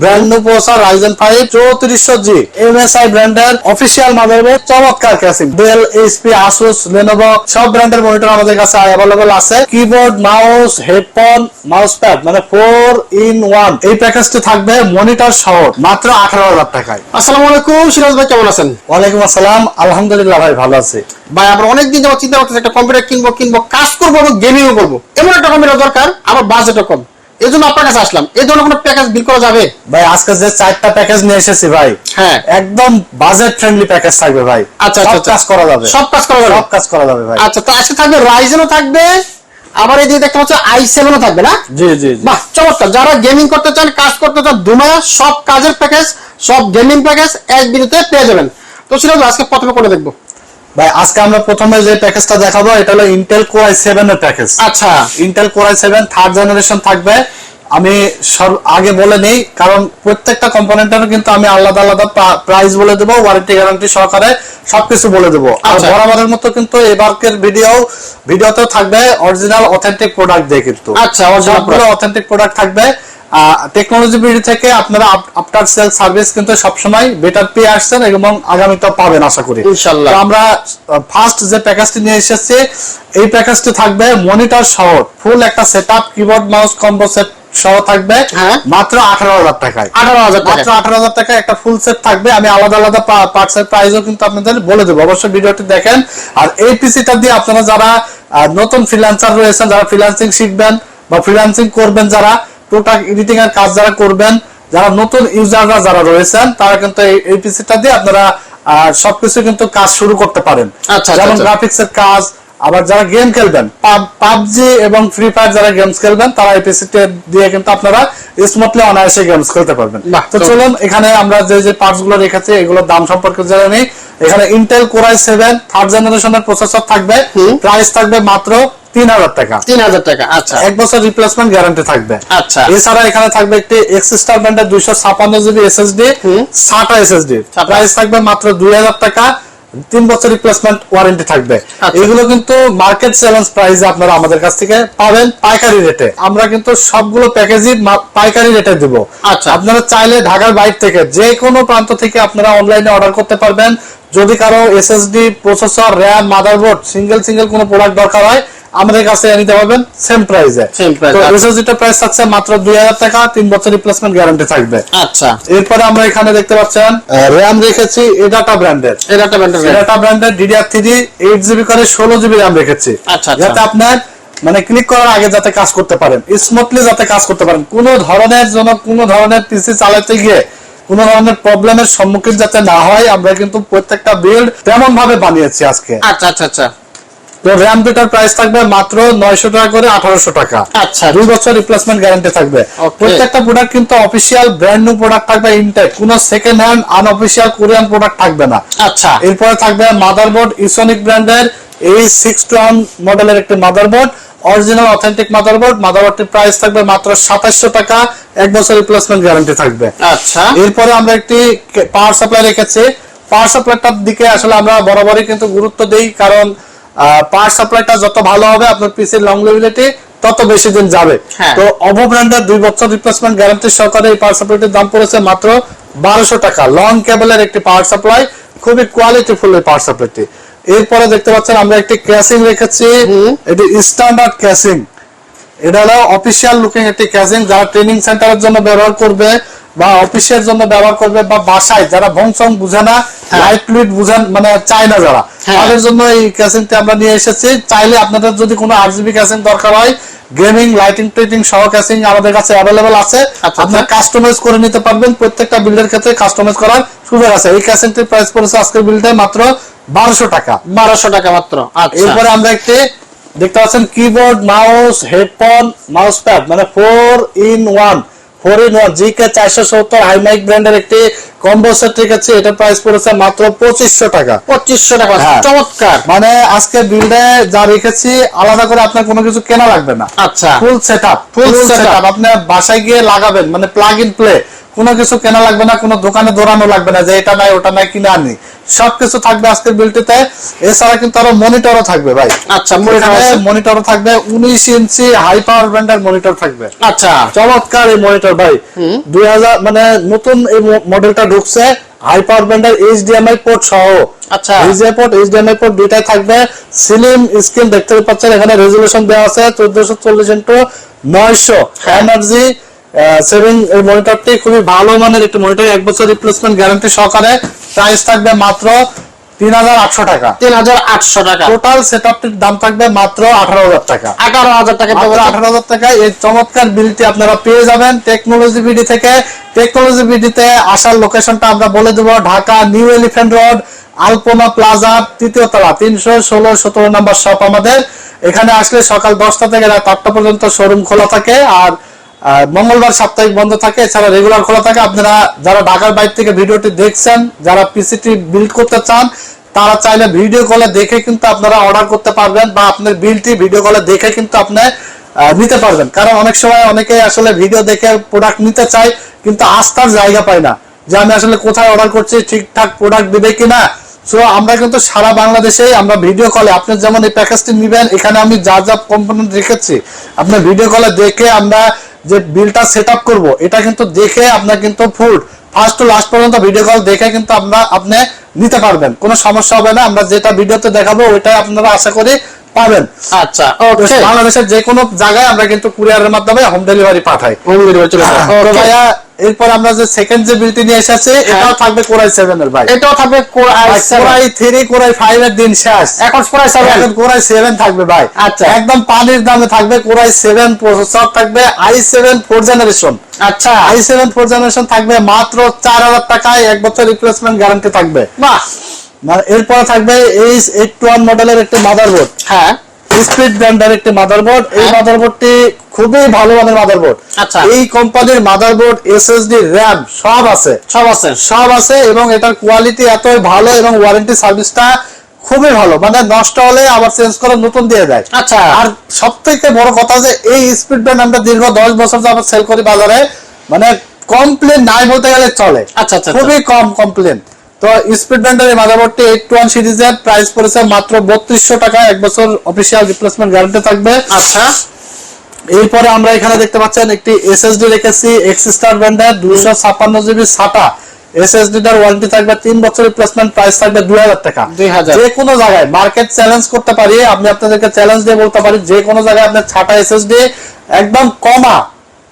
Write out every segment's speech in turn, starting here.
Brand new processor Ryzen five চৌত্রিশশো G MSI ব্র্যান্ডের official motherboard চমৎকার casing Dell HP Asus Lenovo সব ব্র্যান্ডের মনিটর আমাদের কাছে অ্যাভেলেবল আছে। Keyboard mouse headphone mouse pad মানে ফোর ইন ওয়ান এই প্যাকেজটি থাকবে মনিটর সহ মাত্র আঠারো হাজার টাকায়। আসসালামু আলাইকুম সিরাজ ভাই কেমন আছেন? ওয়ালাইকুম আসসালাম আলহামদুলিল্লাহ ভাই ভালো আছি। ভাই আমরা অনেকদিন যাবত চিন্তা করতেছি একটা কম্পিউটার কিনবো কিনবো কাজ করব গেমিংও করব। এমন একটা কম্পিউটার দরকার আমার বাজেটও কম। এই জন্য আপনার কাছে আসলাম। এই ধরনের কোনো প্যাকেজ বিল করা যাবে? ভাই আজকে যে চারটা প্যাকেজ নিয়ে এসেছি ভাই হ্যাঁ। একদম বাজেট ফ্রেন্ডলি প্যাকেজ থাকবে ভাই। আচ্ছা, সব আচ্ছা, কাজ করা যাবে। সব কাজ করা যাবে? সব কাজ করা যাবে ভাই। আচ্ছা তো আজকে থাকবে রাইজেনও থাকবে আবার এই দেখতে পাচ্ছ আই সেভেনও থাকবে না? জি জি বাহ চমৎকার। যারা গেমিং করতে চান কাজ করতে চান দুমায়া সব কাজের প্যাকেজ সব গেমিং প্যাকেজ এক বিরুতে পেয়ে যাবেন। তো সিরাজ আজকে প্রথমে করে দেখব? ভাই আজকে আমরা প্রথমে যে প্যাকেজটা দেখাবো এটা হলো ইন্টেল কোর আই সেভেন এর প্যাকেজ আচ্ছা। Intel core i seven third generation থাকবে। আমি সব আগে বলে নেই কারণ প্রত্যেকটা কম্পোনেন্টের কিন্তু আমি আলাদা আলাদা প্রাইস বলে দেবো ওয়ারেন্টি গ্যারান্টি সহকারে সবকিছু বলে দেবো। আর আচ্ছা। বরাবরের মতো কিন্তু এবারকের ভিডিও ভিডিওতে থাকবে অরিজিনাল অথেন্টিক প্রোডাক্ট দিয়ে কিন্তু। আচ্ছা, সবগুলো অথেন্টিক প্রোডাক্ট থাকবে। টেকনোলজি বিডি থেকে আপনারা আফটার সেল সার্ভিস কিন্তু সবসময় বেটার পেয়ে আসছেন এবং আগামীতেও পাবেন আশা করি ইনশাল্লাহ। আমরা ফার্স্ট যে প্যাকেজটি নিয়ে এসেছি এই প্যাকেজটি থাকবে মনিটর সহ ফুল একটা setup keyboard mouse combo set সহ থাকবে হ্যাঁ। মাত্র আঠারো হাজার টাকায় আঠারো হাজার টাকা মাত্র আঠারো হাজার টাকা একটা ফুল সেট থাকবে আমি আলাদা আলাদা পার্টস এর প্রাইসও কিন্তু আপনাদের বলে দেবো অবশ্যই ভিডিওটি দেখেন আর এই পিসিটা দিয়ে আপনারা যারা নতুন ফ্রিল্যান্সার রয়েছেন যারা ফ্রিল্যান্সিং শিখবেন বা ফ্রিল্যান্সিং করবেন যারা টোটাল এডিটিং এর কাজ যারা করবেন যারা নতুন ইউজাররা যারা রয়েছেন তারা কিন্তু এই- পিসিটা দিয়ে আপনারা সবকিছু কিন্তু কাজ শুরু করতে পারেন। আচ্ছা, যেমন আচ্ছা। গ্রাফিক্স এর কাজ আবার যারা গেম খেলবেন পাবজি এবং ফ্রি ফায়ার যারা গেমস খেলবেন তারা এই পিসিটা দিয়ে কিন্তু আপনারা স্মুথলি অনায়াসে গেমস খেলতে পারবেন। তো- চলুন এখানে আমরা যে যে পার্টসগুলো রেখেছি এগুলোর দাম সম্পর্কে জেনে নিই। এখানে Intel core i seven third জেনারেশনের প্রসেসর থাকবে। প্রাইস থাকবে মাত্র তিন হাজার টাকা। তিন হাজার টাকা আচ্ছা। এক বছর রিপ্লেসমেন্ট গ্যারান্টি থাকবে। আচ্ছা। এছাড়া এখানে থাকবে একটি এক্স স্টার ব্যান্ডের দুইশো ছাপান্ন GB SSD SATA SSD price থাকবে মাত্র দুই হাজার টাকা তিন বছর রিপ্লেসমেন্ট ওয়ারেন্টি থাকবে। আচ্ছা। এগুলো কিন্তু মার্কেট চ্যালেঞ্জ প্রাইসে আপনারা আমাদের কাছ থেকে পাবেন পাইকারি রেটে আমরা কিন্তু সবগুলো প্যাকেজই পাইকারি রেটে দিব। আচ্ছা। আপনারা চাইলে ঢাকার বাইরে থেকে যে কোনো প্রান্ত থেকে আপনারা অনলাইনে অর্ডার করতে পারবেন। যদি কারও SSD processor RAM motherboard single single কোনো প্রোডাক্ট দরকার হয় আমাদের কাছে নিতে পারবেন সেম প্রাইসে আচ্ছা। এসএসডিটা প্রাইস থাকছে মাত্র দুই হাজার টাকা তিন বছর রিপ্লেসমেন্ট গ্যারান্টি থাকবে। আচ্ছা। এরপরে আমরা এখানে দেখতে পাচ্ছেন র্যাম রেখেছি এডাটা ব্র্যান্ডের এটা একটা ব্যান্ডার এডাটা ব্র্যান্ডের ডিডিআর থ্রি এইট জিবি করে ষোলো জিবি র্যাম রেখেছি। আচ্ছা, আচ্ছা। যাতে আপনার মানে ক্লিক করার আগে যাতে কাজ করতে পারেন। স্মুথলি যাতে কাজ করতে পারেন। কোনো ধরনের জন্য কোনো ধরনের পিসি চালাতে গিয়ে কোনো ধরনের প্রবলেমের সম্মুখীন যাতে না হয় আমরা কিন্তু প্রত্যেকটা বিল্ড তেমন ভাবে বানিয়েছি আজকে। আচ্ছা আচ্ছা আচ্ছা। তো র্যাম দুটার প্রাইস থাকবে মাত্র নয়শো টাকা করে আঠারোশো টাকা। আচ্ছা দুই বছর রিপ্লেসমেন্ট গ্যারান্টি থাকবে। প্রত্যেকটা প্রোডাক্ট কিন্তু অফিসিয়াল ব্র্যান্ড নিউ প্রোডাক্ট থাকবে ইনটেক কোনো second hand unofficial Korean product থাকবে না। আচ্ছা। এরপরে থাকবে মাদারবোর্ড ইসোনিক ব্র্যান্ডের এই সিক্স টু মডেলের একটি মাদারবোর্ড অরিজিনাল অথেন্টিক মাদারবোর্ড মাদারবোর্ডটির প্রাইস থাকবে মাত্র সাতাশশো টাকা। এক বছর রিপ্লেসমেন্ট গ্যারান্টি থাকবে। আচ্ছা। এরপরে আমরা একটি পাওয়ার সাপ্লাই রেখেছি। পাওয়ার সাপ্লাইটার দিকে আসলে আমরা বরাবরই কিন্তু গুরুত্ব দেই কারণ পাওয়ার সাপ্লাইটা যত ভালো হবে আপনার পিসির লং লেভেলিটি তত বেশি দিন যাবে। হ্যাঁ। তো অভো ব্র্যান্ডের দুই বছর রিপ্লেসমেন্ট গ্যারান্টি সহকারে এই পাওয়ার সাপ্লাইটির দাম পড়েছে মাত্র বারোশো টাকা। লং কেবলের একটি পাওয়ার সাপ্লাই খুবই কোয়ালিটিফুল এই পাওয়ার সাপ্লাইটি এরপরে দেখতে পাচ্ছেন আমরা একটি ক্যাসিং রেখেছি। এটি স্ট্যান্ডার্ড ক্যাসিং এটা হলো অফিসিয়াল লুকিং একটি যারা ট্রেনিং সেন্টারের জন্য ব্যবহার করবে বা অফিসের জন্য ব্যবহার করবে বা বাসায় যারা ভংসং বুঝে না লাইট ফ্লুইড বুঝেন মানে চায় না যারা। হ্যাঁ। তাদের জন্য এই আমরা নিয়ে এসেছি। চাইলে আপনাদের যদি কোনো আরজিবি দরকার হয় গেমিং লাইটিং টাইটিং সহ আমাদের কাছে অ্যাভেলেবল আছে। আচ্ছা। আপনার কাস্টমাইজ করে নিতে পারবেন। প্রত্যেকটা বিল্ডের ক্ষেত্রে কাস্টমাইজ করার সুযোগ আছে। এই ক্যাসিংটির প্রাইস পড়েছে আজকের বিলটায় মাত্র বারোশো টাকা। বারোশো টাকা মাত্র। আচ্ছা। এরপরে আমরা একটি দেখতে পাচ্ছেন keyboard mouse headphone mouse pad মানে four in one four in one GK চারশো সত্তর হাইমাইক ব্র্যান্ডের একটি কম্বো সেট রেখেছি এটার প্রাইস পড়েছে মাত্র পঁচিশশো টাকা। পঁচিশশো টাকা হ্যাঁ। চমৎকার। মানে আজকে বিল্ডে যা রেখেছি আলাদা করে আপনার কোনো কিছু কেনা লাগবে না। আচ্ছা। Full set up full set up আপনি বাসায় গিয়ে লাগাবেন মানে প্লাগ ইন প্লে কোনো কিছু কেনা লাগবে না কোনো দোকানে দৌড়ানো লাগবে না যে এটা নাই ওটা নাই কিনে আনি। সবকিছু থাকবে আজকের বিলটিতে এছাড়া কিন্তু আরও মনিটরও থাকবে ভাই। আচ্ছা মনিটর আছে। মনিটরও থাকবে উনিশ ইঞ্চি হাই পাওয়ার ব্যান্ডের মনিটর থাকবে। আচ্ছা। চমৎকার এই মনিটর ভাই। দুই হাজার মানে নতুন এই মডেলটা ঢুকছে হাই পাওয়ার ব্যান্ডের এইচডিএমআই পোর্ট সহ। আচ্ছা। এইচডিএমআই পোর্ট এইচডিএমআই পোর্ট দুইটাই থাকবে। স্লিম স্ক্রিন দেখতে পাচ্ছেন এখানে রেজুলেশন দেওয়া আছে চোদ্দশো চল্লিশ ইন্টু নয়শো। এনার্জি সেভিং এই মনিটরটি খুবই ভালো মানের একটি মনিটর এক বছর রিপ্লেসমেন্ট গ্যারান্টি সহকারে। প্রাইস থাকবে মাত্র তিন হাজার আটশো টাকা। তিন হাজার আটশো টাকা। টোটাল সেটআপটির দাম থাকবে মাত্র আঠারো হাজার টাকা। আঠারো হাজার টাকা আঠারো হাজার এই চমৎকার বিলটি আপনারা পেয়ে যাবেন টেকনোলজি বিডি থেকে। টেকনোলজি বিডিতে আসার লোকেশনটা আমরা বলে দেবো Dhaka New Elephant Road Alpana Plaza তৃতীয় তলা তিনশো ষোলো সতেরো নাম্বার শপ আমাদের। এখানে আসলে সকাল দশটা থেকে রাত আটটা পর্যন্ত শোরুম খোলা থাকে। আর মঙ্গলবার সাপ্তাহিক বন্ধ থাকে, এছাড়া রেগুলার খোলা থাকে। আপনারা যারা ঢাকার বাইরে থেকে ভিডিওটি দেখছেন, যারা পিসিটি বিল্ড করতে চান, তারা চাইলে ভিডিও কলে দেখে কিন্তু আপনারা অর্ডার করতে পারবেন বা আপনার বিলটি ভিডিও কলে দেখে কিন্তু আপনি নিতে পারবেন। কারণ অনেক সময় অনেকে আসলে ভিডিও দেখে প্রোডাক্ট নিতে চায়, কিন্তু আস্থার জায়গা পায় না যে আমি আসলে কোথায় অর্ডার করছি, ঠিকঠাক প্রোডাক্ট দেবে কিনা। সো আমরা কিন্তু সারা বাংলাদেশে আমরা ভিডিও কলে আপনি যেমন এই প্যাকেজটি নিবেন, এখানে আমি যা যা কম্পোনেন্ট রেখেছি, আপনার ভিডিও কলে দেখে আমরা যে বিলটা সেট আপ করব এটা কিন্তু দেখে আপনার কিন্তু ফুল ফার্স্ট টু লাস্ট পর্যন্ত ভিডিও কল দেখে কিন্তু আমরা আপনি নিতে পারবেন। কোনো সমস্যা হবে না আমরা যেটা ভিডিওতে দেখাবো ওইটাই আপনারা আশা করি পাবেন। আচ্ছা ওকে বাংলাদেশের যে কোনো জায়গায় আমরা কিন্তু কুরিয়ারের মাধ্যমে হোম ডেলিভারি পাঠাই। হোম ডেলিভারি চলে তো ভাইয়া এরপর আমরা যে সেকেন্ড যে বিলটি নিয়ে এসেছি এটাও থাকবে কোরাই সেভেন এর ভাই। এটাও থাকবে Core i7 core i three core i five এর দিন শেষ। এখন Core i7 এখন কোরাই সেভেন থাকবে ভাই। আচ্ছা। একদম পানির দামে থাকবে কোরাই সেভেন প্রসেসর থাকবে আই সেভেন ফোর জেনারেশন আচ্ছা। আই সেভেন ফোর জেনারেশন থাকবে মাত্র চার হাজার টাকায় এক বছর রিপ্লেসমেন্ট গ্যারান্টি থাকবে। বাহ। এরপরে থাকবে এইচ এইট টু ওয়ান মডেলের একটি মাদারবোর্ড হ্যাঁ। স্পিড ব্র্যান্ডের একটি মাদারবোর্ড এই হ্যাঁ। মাদারবোর্ডটি খুবই ভালো মানের মাদারবোর্ড আচ্ছা। এই কোম্পানির মাদারবোর্ড এসএসডি র্যাম সব আছে। সব আছে। সব আছে এবং এটার কোয়ালিটি এতই ভালো এবং ওয়ারেন্টি সার্ভিসটা খুবই ভালো। মানে নষ্ট হলে আবার চেঞ্জ করে নতুন দিয়ে দেয়। আচ্ছা। আর সব থেকে বড় কথা যে এই স্পিড ব্র্যান্ড আমরা দীর্ঘ দশ বছর যাবত সেল করি বাজারে। মানে কমপ্লেন নাই বলতে গেলে চলে। আচ্ছা, আচ্ছা, খুবই কম কমপ্লেন তো স্পিড ব্র্যান্ডের এই মাদারবোর্ডটি এইট ওয়ান সিরিজের প্রাইস পড়েছে মাত্র বত্রিশশো টাকা। এক বছর অফিসিয়াল রিপ্লেসমেন্ট গ্যারান্টি থাকবে। আচ্ছা। এরপরে আমরা এখানে দেখতে পাচ্ছেন একটি এসএসডি রেখেছি এক্স স্টার ব্র্যান্ডের দুশো ছাপ্পান্ন জিবি সাটা এসএসডি টার ওয়ারেন্টি থাকবে তিন বছর রিপ্লেসমেন্ট প্রাইস থাকবে দুই হাজার টাকা। 2000 যে কোনো জায়গায় মার্কেট চ্যালেঞ্জ করতে পারি আমি আপনাদেরকে চ্যালেঞ্জ দিয়ে বলতে পারি যে কোনো জায়গায় আপনার ছাটা এসএসডি একদম কমা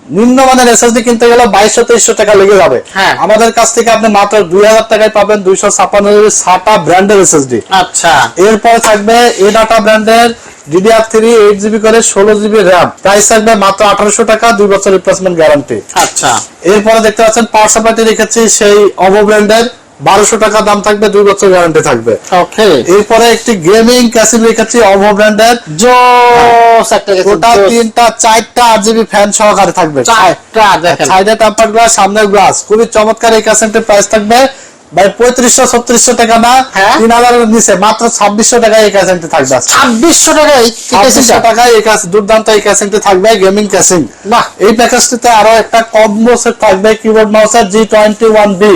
নিম্নমানের এসএসডি কিনতে গেলে বাইশশো তেইশশো টাকা লেগে যাবে। হ্যাঁ। আমাদের কাছ থেকে আপনি মাত্র দুই হাজার টাকায় পাবেন দুইশো ছাপ্পান্ন সাটা ব্র্যান্ডের এসএসডি আচ্ছা। এরপর থাকবে এ ডাটা ব্র্যান্ডের ডিডিআর থ্রি এইট জিবি করে ষোলো জিবি র্যাম প্রাইস থাকবে মাত্র আঠারোশো টাকা দুই বছর রিপ্লেসমেন্ট গ্যারান্টি আচ্ছা। এরপরে দেখতে পাচ্ছেন পাওয়ার সাপ্লাইটি রেখেছি সেই অভো ব্র্যান্ডের বারোশো টাকা দাম থাকবে দুই বছর গ্যারান্টি থাকবে। ওকে এরপরে একটি গেমিং ক্যাসিল রেখেছি অভো ব্র্যান্ডের ওটা তিনটা চারটা আট জিবি ফ্যান সহকারে থাকবে। সাইডে টেম্পার গ্লাস সামনের গ্লাস খুবই চমৎকার এই ক্যাসেলটির প্রাইস থাকবে। ভাই পঁয়ত্রিশশো ছত্রিশশো টাকা না হ্যাঁ। তিন হাজারের নিচে মাত্র ছাব্বিশশো টাকায় এই থাকবে ছাব্বিশশো টাকায় ছাব্বিশশো টাকায় এই কাছে দুর্দান্ত এই ক্যাসিংটি থাকবে গেমিং ক্যাসিং বাহ। এই প্যাকেজটিতে আরও একটা কম্বো সেট থাকবে কিবোর্ড মাউসের জি টোয়েন্টি ওয়ান বি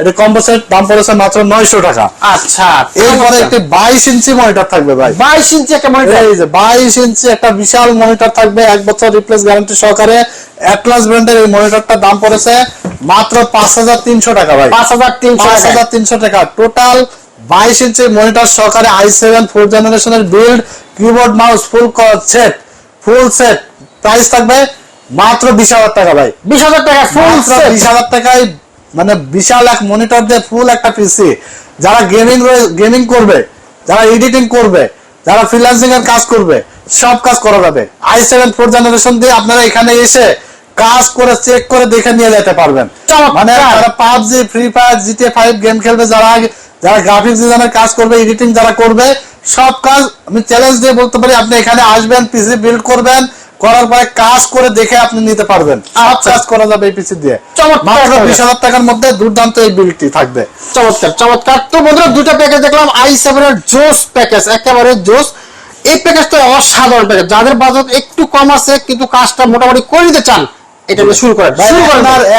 এটা কম্বো সেট দাম পড়েছে মাত্র নয়শো টাকা। আচ্ছা এরপরে একটি বাইশ ইঞ্চি মনিটর থাকবে ভাই। বাইশ ইঞ্চি একটা মনিটর এই যে বাইশ ইঞ্চি একটা বিশাল মনিটর থাকবে এক বছর রিপ্লেস গ্যারান্টি সহকারে। অ্যাটলাস ব্র্যান্ডের এই মনিটরটার দাম পড়েছে মাত্র পাঁচ হাজার তিনশো টাকা ভাই। পাঁচ হাজার তিনশো পাঁচ হাজার তিনশো টাকা। টোটাল বাইশ ইঞ্চি মনিটর সহকারে আই সেভেন ফোর জেনারেশনের build keyboard mouse full set full set price থাকবে মাত্র বিশ হাজার টাকা ভাই। বিশ হাজার টাকা ফুল বিশ হাজার টাকায় মানে বিশাল এক মনিটর দিয়ে ফুল একটা পিসি যারা গেমিং গেমিং করবে যারা এডিটিং করবে যারা ফ্রিল্যান্সিং এর কাজ করবে সব কাজ করা যাবে। আই সেভেন ফোর জেনারেশন দিয়ে আপনারা এখানে এসে কাজ করে চেক করে দেখে নিয়ে যেতে পারবেন। মানে যারা PUBG free fire GTA five game খেলবে যারা যারা গ্রাফিক্স ডিজাইনের কাজ করবে এডিটিং যারা করবে সব কাজ আমি চ্যালেঞ্জ দিয়ে বলতে পারি আপনি এখানে আসবেন পিসি বিল্ড করবেন করার পরে কাজ করে দেখে আপনি নিতে পারবেন। সব আচ্ছা। কাজ করা যাবে এই পিসি দিয়ে। মাত্র বিশ হাজার টাকার মধ্যে দুর্দান্ত এই বিলটি থাকবে। চমৎকার চমৎকার। তো বন্ধুরা দুটো প্যাকেজ দেখলাম আই সেভেন এর জোস প্যাকেজ একেবারে জোস এই প্যাকেজটা অসাধারণ প্যাকেজ যাদের বাজেট একটু কম আছে কিন্তু কাজটা মোটামুটি করে দিতে চান এটা শুরু করেন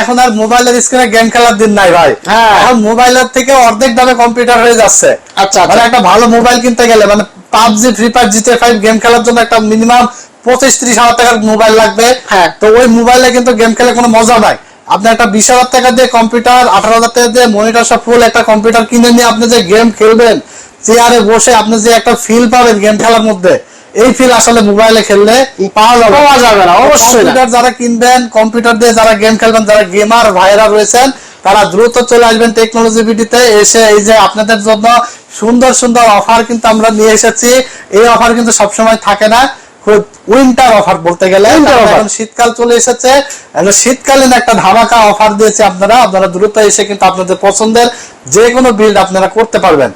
এখন আর মোবাইলের স্ক্রিনে গেম খেলার দিন নাই ভাই। হ্যাঁ। এখন মোবাইলের থেকে অর্ধেক দামে কম্পিউটার হয়ে যাচ্ছে। আচ্ছা মানে আচ্ছা একটা ভালো মোবাইল কিনতে গেলে মানে PUBG free fire GTA five game খেলার জন্য একটা মিনিমাম পঁচিশ ত্রিশ হাজার টাকার মোবাইল লাগবে। হ্যাঁ। তো ওই মোবাইলে কিন্তু গেম খেলে কোনো মজা নাই। আপনি একটা বিশ হাজার টাকা দিয়ে কম্পিউটার আঠারো হাজার টাকা দিয়ে মনিটর সব ফুল একটা কম্পিউটার কিনে নিয়ে আপনি যে গেম খেলবেন চেয়ারে বসে আপনি যে একটা ফিল পাবেন গেম খেলার মধ্যে এই ফিল আসলে মোবাইলে খেললে পাওয়া যাবে। না। অবশ্যই যারা কিনবেন কম্পিউটার দিয়ে যারা গেম খেলবেন যারা গেমার ভাইরা রয়েছেন তারা দ্রুত চলে আসবেন টেকনোলজি বিডিতে এসে এই যে আপনাদের জন্য সুন্দর সুন্দর অফার কিন্তু আমরা নিয়ে এসেছি। এই অফার কিন্তু সবসময় থাকে না। খুব উইন্টার অফার বলতে গেলে। কারণ এখন শীতকাল চলে এসেছে। শীতকালীন একটা ধামাকা অফার দিয়েছে আপনারা। আপনারা দ্রুত এসে কিন্তু আপনাদের পছন্দের যে কোনো বিল্ড আপনারা করতে পারবেন।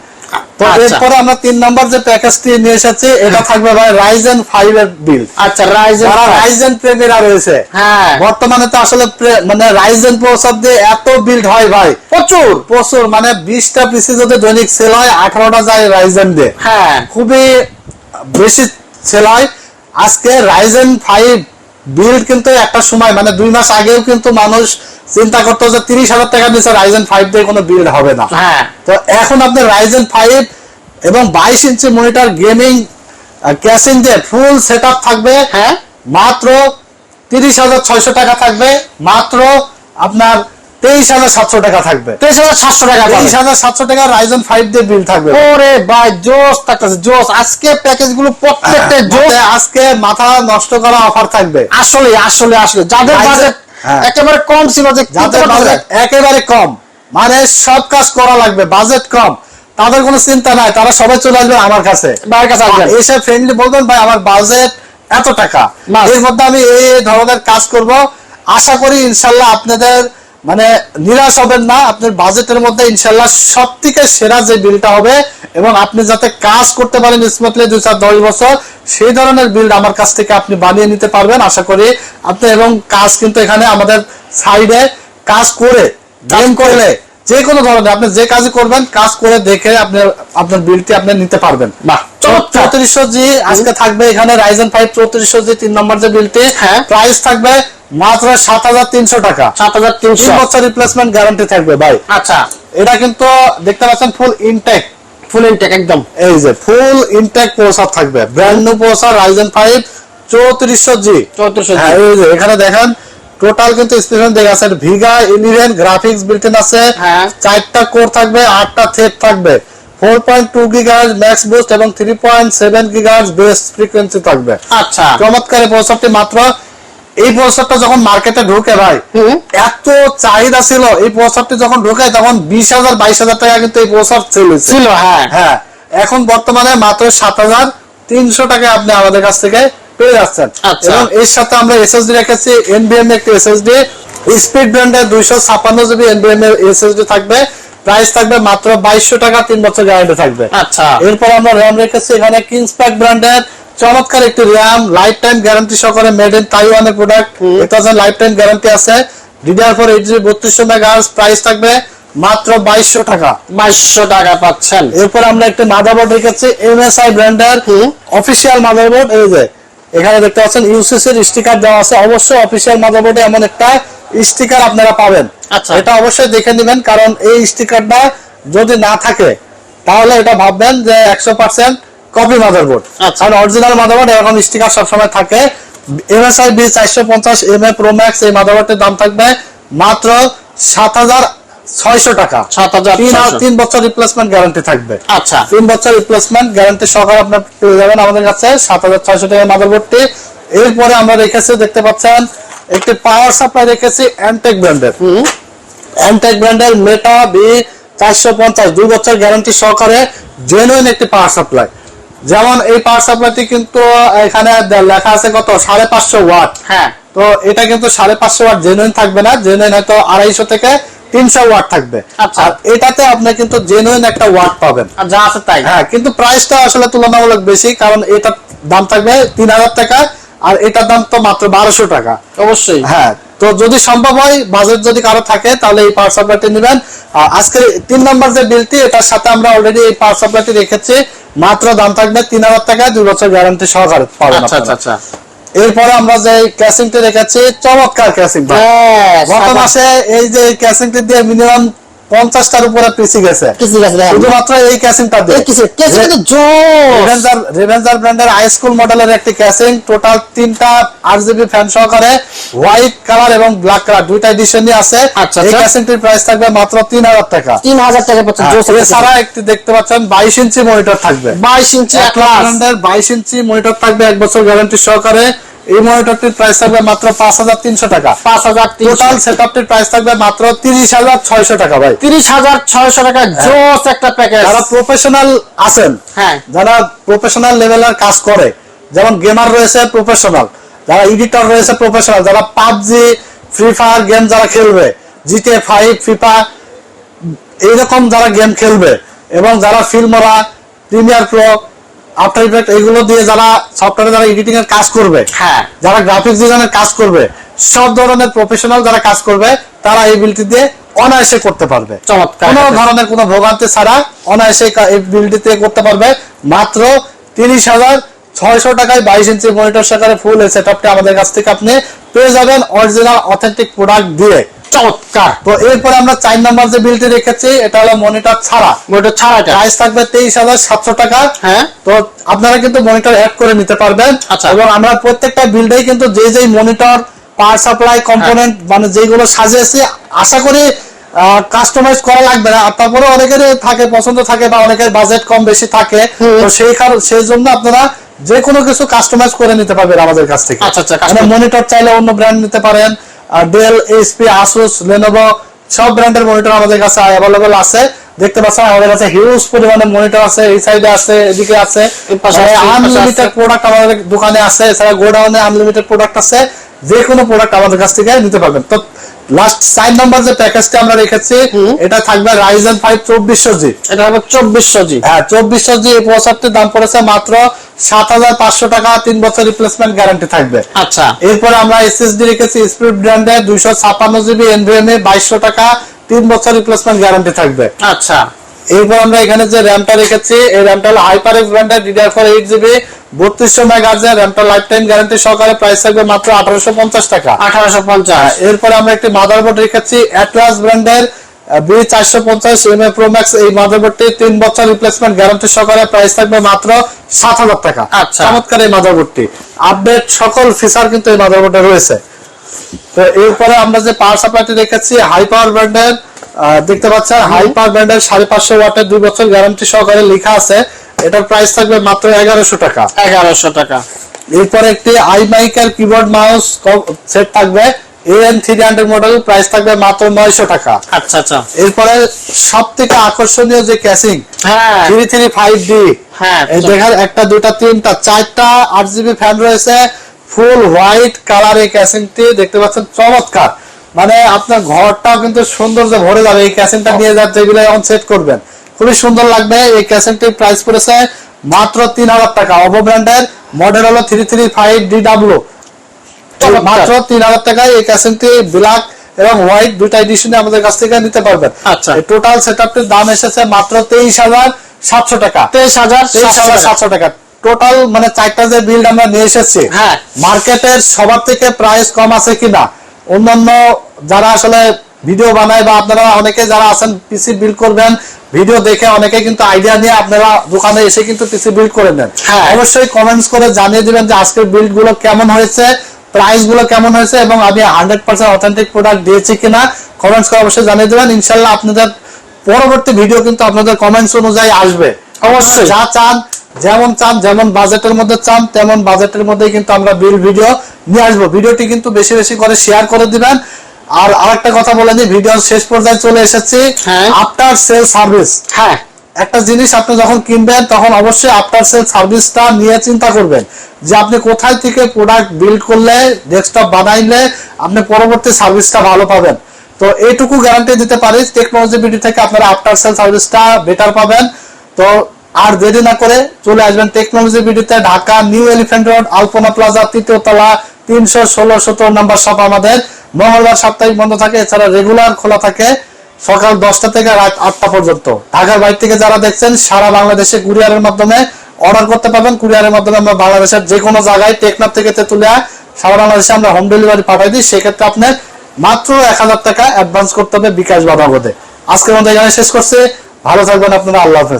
তো আচ্ছা। এরপরে আমরা তিন নম্বর যে প্যাকেজটি নিয়ে এসেছি এটা থাকবে ভাই রাইজেন ফাইভ এর বিল আচ্ছা রাইজেন যারা রাইজেন প্রেমীরা রয়েছে হ্যাঁ। বর্তমানে তো আসলে মানে রাইজেন দিয়ে এত বিল্ড হয় ভাই। প্রচুর। প্রচুর মানে বিশটা পিসি যদি দৈনিক সেল হয় আঠারোটা যায় রাইজেন দিয়ে। হ্যাঁ। খুবই বেশি সেল হয়। আজকে রাইজেন ফাইভ বিল্ড কিন্তু একটা সময় মানে দুই মাস আগেও কিন্তু মানুষ চিন্তা করতো যে তিরিশ হাজার টাকা দিয়েছে রাইজেন ফাইভ দিয়ে কোনো বিল্ড হবে না। হ্যাঁ। তো এখন আপনি রাইজেন ফাইভ এবং বাইশ ইঞ্চি মনিটর গেমিং ক্যাশিং দিয়ে ফুল সেট থাকবে। হ্যাঁ। মাত্র তিরিশ হাজার ছয়শো টাকা থাকবে। মাত্র আপনার তেইশ হাজার সাতশো টাকা থাকবে। তেইশ হাজার সাতশো টাকা তেইশ হাজার সাতশো টাকা রাইজন ফাইভ দিয়ে বিল থাকবে। ওরে ভাই জোস থাকতেছে জোস আজকে প্যাকেজগুলো প্রত্যেকটা জোস মানে আজকে মাথা নষ্ট করা অফার থাকবে। আসলে আসলে আসলে। যাদের বাজেট হ্যাঁ। একেবারে কম ছিল যে যাদের বাজেট একেবারে কম মানে সব কাজ করা লাগবে বাজেট কম। তাদের কোনো চিন্তা নাই তারা সবাই চলে আসবে আমার কাছে। বাইরের কাছে আসবেন। এসে ফ্রেন্ডলি বলবেন ভাই আমার বাজেট এত টাকা। এর মধ্যে আমি এই এই ধরনের কাজ করব। আশা করি ইনশাল্লাহ আপনাদের মানে নিরাশ হবেন না আপনার বাজেটের মধ্যে ইনশাল্লাহ সব থেকে সেরা যে বিলটা হবে এবং আপনি যাতে কাজ করতে পারেন স্মার্টলি দুই চার দশ বছর সেই ধরনের বিল্ড আমার কাছ থেকে আপনি বানিয়ে নিতে পারবেন আশা করি। আপনি এবং কাজ কিন্তু এখানে আমাদের সাইডে কাজ করে গেম করলে যে কোনো ধরনের আপনি যে কাজ করবেন কাজ করে দেখে আপনি আপনার বিলটি আপনি নিতে পারবেন। বাহ চৌত্রিশশো জি আজকে থাকবে এখানে রাইজেন ফাইভ চৌত্রিশশো জি তিন নম্বর যে বিলটি। হ্যাঁ। প্রাইস থাকবে মাত্র সাত হাজার তিনশো টাকা। সাত হাজার তিনশো। বছর রিপ্লেসমেন্ট গ্যারান্টি থাকবে ভাই। আচ্ছা। এটা কিন্তু দেখতে পাচ্ছেন ফুল ইনটেক ফুল ইনটেক একদম। এই যে ফুল ইনটেক প্রসার থাকবে। Brand new processor Ryzen five চৌত্রিশশো জি চৌত্রিশশো হ্যাঁ এই যে এখানে দেখেন টোটাল কিন্তু স্পেশাল দেখা আছে। ভিগা ইলেভেন গ্রাফিক্স বিল্ট আছে। হ্যাঁ। চারটা কোর থাকবে আটটা থ্রেড থাকবে। Four point two gigahertz max boost এবং three point seven gigahertz base frequency থাকবে। আচ্ছা। চমৎকার এই প্রসেসরটি মাত্র এই প্রসেসরটা যখন মার্কেটে ঢুকে ভাই। এত চাহিদা ছিল এই প্রসেসরটি যখন ঢুকে তখন বিশ হাজার বাইশ হাজার টাকা কিন্তু এই সেল হয়েছে ছিল হ্যাঁ। হ্যাঁ। এখন বর্তমানে মাত্র সাত হাজার তিনশো টাকায় আপনি আমাদের কাছ থেকে পেয়ে যাচ্ছেন। আচ্ছা। এবং এর সাথে আমরা এসএসডি রেখেছি এনবিএম একটি এসএসডি স্পিড ব্র্যান্ডের দুইশো ছাপ্পান্ন জিবি এনবিএম এর এসএসডি থাকবে। প্রাইস থাকবে মাত্র বাইশশো টাকা তিন বছর গ্যারান্টি থাকবে। আচ্ছা। এরপর আমরা র্যাম রেখেছি এখানে কিংসপ্যাক ব্র্যান্ডের চমৎকার একটি র্যাম লাইফ টাইম গ্যারান্টি সহকারে মেড ইন তাইওয়ানের প্রোডাক্ট এটা লাইফ টাইম গ্যারান্টি আছে। ডিডিআর ফোর এইট জিবি বত্রিশশো মেগাহার্জ প্রাইস থাকবে মাত্র বাইশশো টাকা। বাইশশো টাকা পাচ্ছেন। এরপর আমরা একটা মাদারবোর্ড রেখেছি এমএসআই ব্র্যান্ডের অফিসিয়াল মাদারবোর্ড এই যে এখানে দেখতে পাচ্ছেন ইউসিসি এর স্টিকার দেওয়া আছে। অবশ্যই অফিসিয়াল মাদারবোর্ডে এমন একটা স্টিকার আপনারা পাবেন। আচ্ছা। এটা অবশ্যই দেখে নেবেন কারণ এই স্টিকারটা যদি না থাকে তাহলে এটা ভাববেন যে একশো পার্সেন্ট কপি মাদারবোর্ড আচ্ছা। কারণ অরিজিনাল মাদারবোর্ড এরকম স্টিকার সবসময় থাকে। এমএসআই বি চারশো পঞ্চাশ এম এ প্রো ম্যাক্স এই মাদারবোর্ডের দাম থাকবে মাত্র সাত হাজার ছয়শো টাকা। সাত হাজার তিন বছর রিপ্লেসমেন্ট গ্যারান্টি থাকবে। আচ্ছা। তিন বছর রিপ্লেসমেন্ট গ্যারান্টি সহকারে আপনার পেয়ে যাবেন আমাদের কাছে সাত হাজার ছয়শো টাকা মাদারবোর্ডটি এরপরে আমরা রেখেছি দেখতে পাচ্ছেন একটি পাওয়ার সাপ্লাই রেখেছি অ্যান্টেক ব্র্যান্ডের অ্যান্টেক ব্র্যান্ডের মেটা বি চারশো পঞ্চাশ দুই বছর গ্যারান্টি সহকারে জেনুইন একটি পাওয়ার সাপ্লাই যেমন এই পাওয়ার সাপ্লাইটি কিন্তু এখানে লেখা আছে কত? সাড়ে পাঁচশো ওয়াট। হ্যাঁ। তো এটা কিন্তু সাড়ে পাঁচশো ওয়াট জেনুইন থাকবে না। জেনুইন হয়তো আড়াইশো থেকে তিনশো ওয়াট থাকবে। আচ্ছা। আর এটাতে আপনি কিন্তু জেনুইন একটা ওয়াট পাবেন। যা আছে তাই। হ্যাঁ কিন্তু প্রাইসটা আসলে তুলনামূলক বেশি কারণ এটার দাম থাকবে তিন হাজার টাকা আর এটার দাম তো মাত্র বারোশো টাকা। অবশ্যই। হ্যাঁ তো যদি সম্ভব হয় বাজেট যদি কারও থাকে তাহলে এই পাওয়ার সাপ্লাইটি নেবেন। আজকে তিন নম্বর যে বিলটি এটার সাথে আমরা অলরেডি এই পাওয়ার সাপ্লাইটি রেখেছি। মাত্র দাম থাকবে তিন হাজার টাকা দুই বছর গ্যারান্টি সহকারে পাবেন আচ্ছা আচ্ছা আচ্ছা। এরপরে আমরা যে ক্যাসিংটি রেখেছি চমৎকার ক্যাসিং গত মাসে এই যে ক্যাসিংটি দিয়ে মিনিমাম পঞ্চাশটার উপরে পিসি গেছে। শুধুমাত্র এই ক্যাসিংটা। রেভেঞ্জার ব্র্যান্ডের হাই স্কুল মডেলের একটি ক্যাসিং টোটাল তিনটা আট জিবি ফ্যান সহকারে হোয়াইট কালার এবং ব্ল্যাক কালার দুইটা এডিশনই আছে। আচ্ছা, এই আচ্ছা। ক্যাসিংটির প্রাইস থাকবে মাত্র তিন হাজার টাকা। তিন হাজার টাকা এছাড়া একটি দেখতে পাচ্ছেন বাইশ ইঞ্চি মনিটর থাকবে। বাইশ ইঞ্চি একলাস ব্র্যান্ডের বাইশ ইঞ্চি মনিটর থাকবে এক বছর গ্যারান্টি সহকারে। এই মনিটরটির প্রাইস থাকবে মাত্র পাঁচ হাজার তিনশো টাকা। পাঁচ হাজার টোটাল সেটআপটির প্রাইস থাকবে মাত্র তিরিশ হাজার ছয়শো টাকা ভাই। তিরিশ হাজার ছয়শো টাকা জোস একটা প্যাকেজ যারা প্রফেশনাল আছেন হ্যাঁ। যারা প্রফেশনাল লেভেলের কাজ করে যেমন গেমার রয়েছে প্রফেশনাল যারা এডিটর রয়েছে প্রফেশনাল যারা পাবজি ফ্রি ফায়ার গেম যারা খেলবে জিটিএ ফাইভ ফিফা এইরকম যারা গেম খেলবে এবং যারা Filmora Premiere Pro After Effect এগুলো দিয়ে যারা সফটওয়্যারে যারা এডিটিং এর কাজ করবে হ্যাঁ। যারা গ্রাফিক্স ডিজাইনের কাজ করবে সব ধরনের প্রফেশনাল যারা কাজ করবে তারা এই বিলটি দিয়ে অনায়াসে করতে পারবে। চমৎকার কোনো ধরনের কোনো ভোগান্তি ছাড়া অনায়াসে এই বিলটিতে করতে পারবে। মাত্র তিরিশ হাজার ছয়শো টাকায় বাইশ ইঞ্চি মনিটর সহকারে ফুল এই সেটআপটি আমাদের কাছ থেকে আপনি পেয়ে যাবেন। অরিজিনাল অথেন্টিক প্রোডাক্ট দিয়ে। চমৎকার। তো এরপরে আমরা চার নাম্বার যে বিলটি রেখেছি এটা হলো মনিটর ছাড়া। ওটা ছাড়া প্রাইস থাকবে তেইশ হাজার সাতশো টাকা। হ্যাঁ। তো আপনারা কিন্তু মনিটর অ্যাড করে নিতে পারবেন। আচ্ছা। এবং আমরা প্রত্যেকটা বিল্ডেই কিন্তু যে যেই মনিটর পাওয়ার সাপ্লাই কম্পোনেন্ট মানে যেগুলো সাজিয়েছি আশা করি কাস্টমাইজ করা লাগবে না। আর তারপরে অনেকের থাকে পছন্দ থাকে বা অনেকের বাজেট কম বেশি থাকে। তো সেই কারণ সেই জন্য আপনারা যে কোনো কিছু কাস্টমাইজ করে নিতে পারবেন আমাদের কাছ থেকে। আচ্ছা, আচ্ছা, মানে মনিটর চাইলে অন্য ব্র্যান্ড নিতে পারেন। ডেল এইচপি আসুস লেনোভো সব ব্র্যান্ডের মনিটর আমাদের কাছে অ্যাভেলেবল আছে। দেখতে পাচ্ছেন আমাদের কাছে হিউজ পরিমাণের মনিটর আছে এই সাইডে আছে এদিকে আছে। আনলিমিটেড প্রোডাক্ট আমাদের দোকানে আছে এছাড়া গোডাউনে আনলিমিটেড প্রোডাক্ট আছে। যে কোনো প্রোডাক্ট আমাদের কাছ থেকে নিতে পারবেন। তো লাস্ট সাইড নাম্বার যে প্যাকেজটা আমরা রেখেছি এটা থাকবে রাইজেন ফাইভ চব্বিশশো জি এটা হবে চব্বিশশো জি হ্যাঁ চব্বিশশো জি এই প্রসারটির দাম পড়েছে মাত্র সাত হাজার পাঁচশো টাকা তিন বছর রিপ্লেসমেন্ট গ্যারান্টি থাকবে। আচ্ছা। এরপরে আমরা এসএসডি রেখেছি স্পিড ব্র্যান্ডে দুইশো ছাপ্পান্ন জিবি এনভিএমএ বাইশশো টাকা তিন বছর রিপ্লেসমেন্ট গ্যারান্টি থাকবে। আচ্ছা। এরপর আমরা এখানে যে র্যামটা রেখেছি এই র্যামটা হলো হাইপার এক্স ব্র্যান্ডের ডিডিআর ফোর এইট জিবি বত্রিশশো মেগাহার্জের র্যামটা লাইফ টাইম গ্যারান্টি সহকারে প্রাইস থাকবে মাত্র আঠারোশো পঞ্চাশ টাকা। আঠারোশো পঞ্চাশ। এরপরে আমরা একটি মাদারবোর্ড রেখেছি অ্যাটলাস ব্র্যান্ডের বি চারশো পঞ্চাশ এম এ এই মাদারবোর্ডটি তিন বছর রিপ্লেসমেন্ট গ্যারান্টি সহকারে প্রাইস থাকবে মাত্র সাত হাজার টাকা। আচ্ছা। চমৎকার এই মাদারবোর্ডটি আপডেট সকল ফিচার কিন্তু এই মাদারবোর্ডে রয়েছে। তো এরপরে আমরা যে পাওয়ার সাপ্লাইটি রেখেছি হাই পাওয়ার ব্র্যান্ডের দেখতে পাচ্ছেন হাই পাওয়ার ব্র্যান্ডের সাড়ে পাঁচশো ওয়াটের দুই বছর গ্যারান্টি সহকারে লেখা আছে। এটার প্রাইস থাকবে মাত্র এগারোশো টাকা। এগারোশো টাকা। এরপরে একটি আই মাইকের কিবোর্ড মাউস সেট থাকবে। AN three hundred model price থাকবে মাত্র নয়শো টাকা। আচ্ছা আচ্ছা। এরপরে সব থেকে আকর্ষণীয় যে হ্যাঁ। থ্রি থ্রি ফাইভ ডি হ্যাঁ দেখার একটা দুটা তিনটা চারটা আট জিবি ফ্যান রয়েছে। ফুল হোয়াইট কালার এই ক্যাসিংটি দেখতে পাচ্ছেন চমৎকার। মানে আপনার ঘরটাও কিন্তু সৌন্দর্যে ভরে যাবে। এই ক্যাসিংটা নিয়ে যার টেবিলে যখন সেট করবেন। খুবই সুন্দর লাগবে এই ক্যাসিংটির প্রাইস পড়েছে মাত্র তিন হাজার টাকা অবো ব্র্যান্ডের মডেল হলো three three five D W. মাত্র তিন হাজার টাকায় এই ক্যাসিংটি ব্ল্যাক এবং হোয়াইট দুইটা এডিশনে আমাদের কাছ থেকে নিতে পারবেন আচ্ছা। টোটাল সেটআপটির দাম এসেছে মাত্র তেইশ হাজার সাতশো টাকা তেইশ হাজার তেইশ সাতশো হাজার টাকা। সাতশো টাকা টোটাল মানে চারটা যে বিল্ড আমরা নিয়ে এসেছি হ্যাঁ। মার্কেটের সবার থেকে প্রাইস কম আছে কিনা অন্যান্য যারা আসলে ভিডিও বানায় বা আপনারা অনেকে যারা আছেন পিসি বিল্ড করবেন ভিডিও দেখে অনেকে কিন্তু আইডিয়া নিয়ে আপনারা দোকানে এসে কিন্তু পিসি বিল্ড করে নেন। হ্যাঁ। অবশ্যই কমেন্টস করে জানিয়ে দিবেন যে আজকের বিল্ডগুলো কেমন হয়েছে প্রাইসগুলো কেমন হয়েছে এবং আমি হান্ড্রেড পার্সেন্ট অথেন্টিক প্রোডাক্ট দিয়েছি কিনা কমেন্টস করে অবশ্যই জানিয়ে দেবেন। ইনশাল্লাহ আপনাদের পরবর্তী ভিডিও কিন্তু আপনাদের কমেন্টস অনুযায়ী আসবে। অবশ্যই। যা চান যেমন চান যেমন বাজেটের মধ্যে চান তেমন বাজেটের মধ্যে কিন্তু আমরা বিল ভিডিও নিয়ে আসব। ভিডিওটি কিন্তু বেশি বেশি করে শেয়ার করে দিবেন। আর আরেকটা কথা বলে দিই ভিডিওর শেষ পর্যায়ে চলে এসেছি। আফটার সেল সার্ভিস হ্যাঁ। একটা জিনিস আপনি যখন কিনবেন তখন অবশ্যই আফটার সেল সার্ভিসটা নিয়ে চিন্তা করবেন যে আপনি কোথায় থেকে প্রোডাক্ট বিল্ড করলে ডেস্কটপ বানাইলে আপনি পরবর্তী সার্ভিসটা ভালো পাবেন। তো এইটুকু গ্যারান্টি দিতে পারি টেকনোলজি বিডি থেকে আপনারা আফটার সেল সার্ভিসটা বেটার পাবেন। তো আর দেরি না করে চলে আসবেন technology বিডিতে Dhaka New Elephant Road Alpana Plaza তৃতীয় তলা তিনশো ষোলো সতেরো নাম্বার শপ আমাদের। মঙ্গলবার সাপ্তাহিক বন্ধ থাকে, এছাড়া রেগুলার খোলা থাকে সকাল দশটা থেকে রাত আটটা পর্যন্ত। ঢাকার বাইরে থেকে যারা দেখছেন, সারা বাংলাদেশে কুরিয়ারের মাধ্যমে অর্ডার করতে পারবেন। কুরিয়ারের মাধ্যমে আমরা বাংলাদেশের যে কোনো জায়গায় টেকনাফ থেকে তেতুলিয়া, সারা বাংলাদেশে আমরা হোম ডেলিভারি পাঠাই দিই। সেক্ষেত্রে আপনার মাত্র এক হাজার টাকা অ্যাডভান্স করতে হবে বিকাশ বা নগদে আজকের মধ্যে এখানে শেষ করছে। ভালো থাকবেন আপনারা। আল্লাহ হাফেজ।